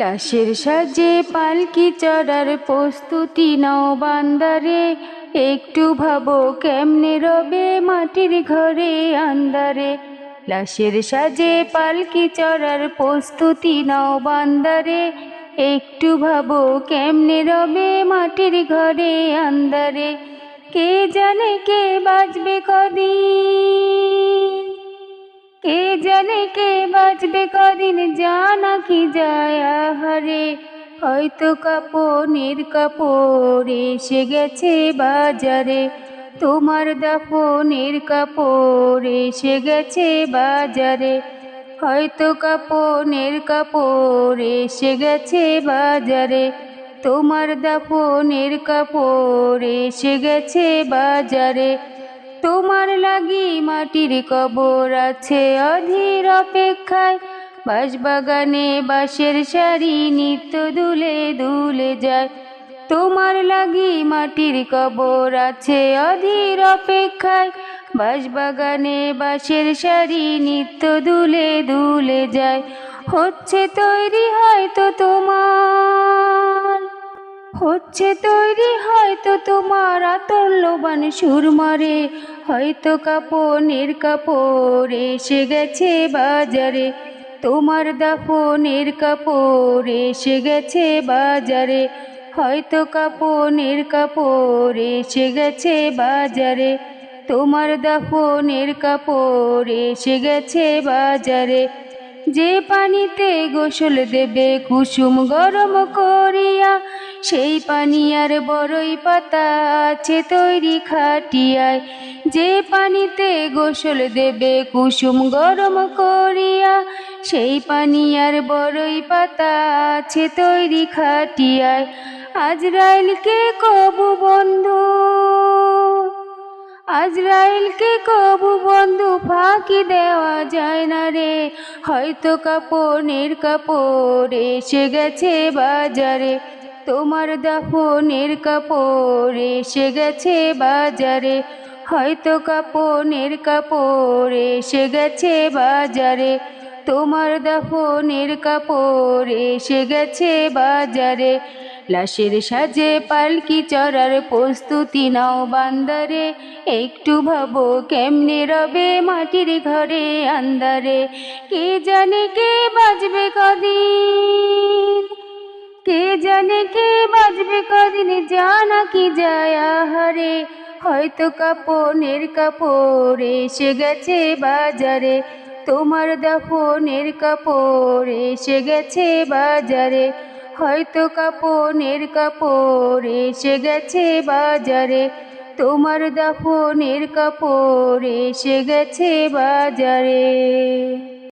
লাশের সাজে পালকি চড়ার প্রস্তুতি নাও বান্দারে। একটু ভাবো কেমনে রবে মাটির ঘরে আন্দারে লাশের সাজে পালকি চড়ার প্রস্তুতি নাও বান্দারে। একটু ভাবো কেমনে রবে মাটির ঘরে আন্দারে কে জানে কে বাজবে কদিন? জানে কে বাঁচবে কদিন জানা কি যায় আহারে হয়তো কাপনের কাপড় এসে গেছে বাজারে। তোমার দাফনের কাপড় এসে গেছে বাজারে। হয়তো কাপনের কাপড় এসে গেছে বাজারে। তোমার দাফনের কাপড় এসে গেছে বাজারে। তোমার লাগি মাটির কবর আছে অধীর অপেক্ষায়। বাঁশবাগানে বাঁশের শাড়ি নিত্য দুলে দুলে যায়। তোমার লাগি মাটির কবর আছে অধীর অপেক্ষায়। বাঁশবাগানে বাঁশের শাড়ি নিত্য দুলে দুলে যায়। হচ্ছে তৈরি হয়তো তোমার হচ্ছে তৈরি, হয়তো তোমার আতল্যবান সুরমারে, হয়তো কাপনের কাপড় এসে গেছে বাজারে। তোমার দাফনের কাপড় এসে গেছে বাজারে, হয়তো কাপনের কাপড় এসে গেছে বাজারে। তোমার দাফনের কাপড় এসে গেছে বাজারে। যে পানিতে গোসল দেবে, কুসুম গরম করিয়া সেই পানি আর বড়ই পাতা আছে তৈরি খাটিয়ায়। যে পানিতে গোসল দেবে কুসুম গরম করিয়া, সেই পানি আর বড়ই পাতা আছে তৈরি খাটিয়ায়। আজরাইলকে কবু বন্ধু, আজরাইলকে কবু বন্ধু, ফাঁকি দেওয়া যায় না রে। হয়তো কাপড়ের কাপড় এসে গেছে বাজারে। তোমার দাফনের কাপড় এসে গেছে বাজারে। হয়তো কাপনের কাপড় এসে গেছে বাজারে। তোমার দাফনের কাপড় এসে গেছে বাজারে। লাশের সাজে পালকি চড়ার প্রস্তুতি নাও বান্দারে। একটু ভাবো কেমনে রবে মাটির ঘরে আন্দারে কে জানে কে বাজবে কদিন? কে জানে কে বাজবে, কদিন জানা কি যায়? আহারে, হয়তো কাপনের কাপড় এসে গেছে বাজারে। তোমার দাফনের কাপড় এসে গেছে বাজারে। হয়তো কাপনের কাপড় এসে গেছে বাজারে। তোমার দাফনের কাপড় এসে গেছে বাজারে।